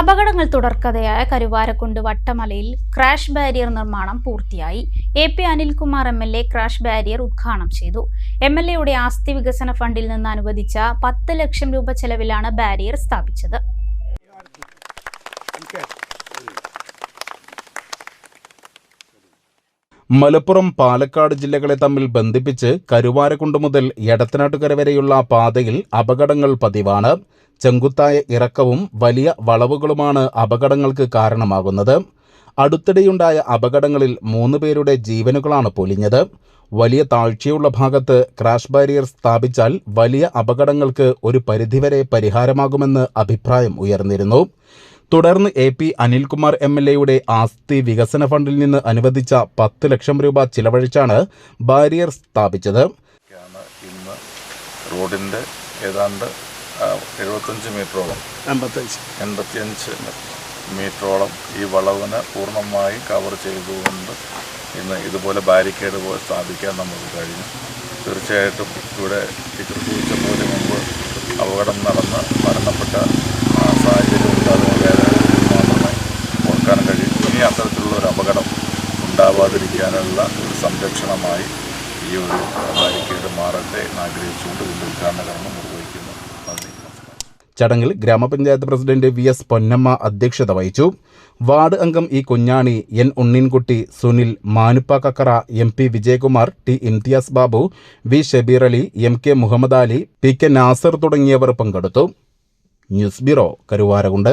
അപകടങ്ങൾ തുടർക്കഥയായ കരുവാരക്കുണ്ട് വട്ടമലയിൽ ക്രാഷ് ബാരിയർ നിർമ്മാണം പൂർത്തിയായി. A P Anilkumar M L A crash barrier ഉദ്ഘാടനം ചെയ്തു. എം എൽ എയുടെ ആസ്തി വികസന ഫണ്ടിൽ നിന്ന് അനുവദിച്ച പത്ത് ലക്ഷം രൂപ ചെലവിലാണ് ബാരിയർ സ്ഥാപിച്ചത്. മലപ്പുറം പാലക്കാട് ജില്ലകളെ തമ്മിൽ ബന്ധിപ്പിച്ച് കരുവാരക്കുണ്ട് മുതൽ എടത്തനാട്ടുകര വരെയുള്ള പാതയിൽ അപകടങ്ങൾ പതിവാണ്. ചെങ്കുത്തായ ഇറക്കവും വലിയ വളവുകളുമാണ് അപകടങ്ങൾക്ക് കാരണമാകുന്നത്. അടുത്തിടെയുണ്ടായ അപകടങ്ങളിൽ മൂന്ന് പേരുടെ ജീവനുകളാണ് പൊലിഞ്ഞത്. വലിയ താഴ്ചയുള്ള ഭാഗത്ത് ക്രാഷ് ബാരിയർ സ്ഥാപിച്ചാൽ വലിയ അപകടങ്ങൾക്ക് ഒരു പരിധിവരെ പരിഹാരമാകുമെന്ന് അഭിപ്രായം ഉയർന്നിരുന്നു. തുടർന്ന് A P Anilkumar M L എയുടെ ആസ്തി വികസന ഫണ്ടിൽ നിന്ന് അനുവദിച്ച പത്ത് ലക്ഷം രൂപ ചിലവഴിച്ചാണ് ബാരിയർ സ്ഥാപിച്ചത്. ഇന്ന് റോഡിന്റെ ഏതാണ്ട് എഴുപത്തഞ്ച് മീറ്ററോളം എൺപത്തിയഞ്ച് മീറ്ററോളം ഈ വളവിന് പൂർണമായി കവർ ചെയ്തുകൊണ്ട് ഇന്ന് ഇതുപോലെ ബാരിക്കേഡ് പോലെ സ്ഥാപിക്കാൻ നമുക്ക് കഴിഞ്ഞു. തീർച്ചയായിട്ടും ഇവിടെ ടീച്ചർ സൂചിച്ച പോലെ മുമ്പ് അപകടം നടന്ന് മരണപ്പെട്ട ഉണ്ടാവാതിരിക്കാനുള്ള ഒരു സംരക്ഷണമായി ഈ ഒരു ബാരിക്കേഡ് മാറട്ടെ എന്ന് ആഗ്രഹിച്ചുകൊണ്ട് ഇതിന്റെ കർമ്മം നിർവഹിക്കുന്നു. ചടങ്ങിൽ ഗ്രാമപഞ്ചായത്ത് പ്രസിഡന്റ് വി എസ് പൊന്നമ്മ അധ്യക്ഷത വഹിച്ചു. വാർഡ് അംഗം E Kunjani N Unneenkutty Sunil Manuppa Kakkara M P Vijayakumar T Imthiyas Babu V Shabeer Ali M K Muhammad Ali P K Nasar തുടങ്ങിയവർ പങ്കെടുത്തു. News bureau Karuvarakund.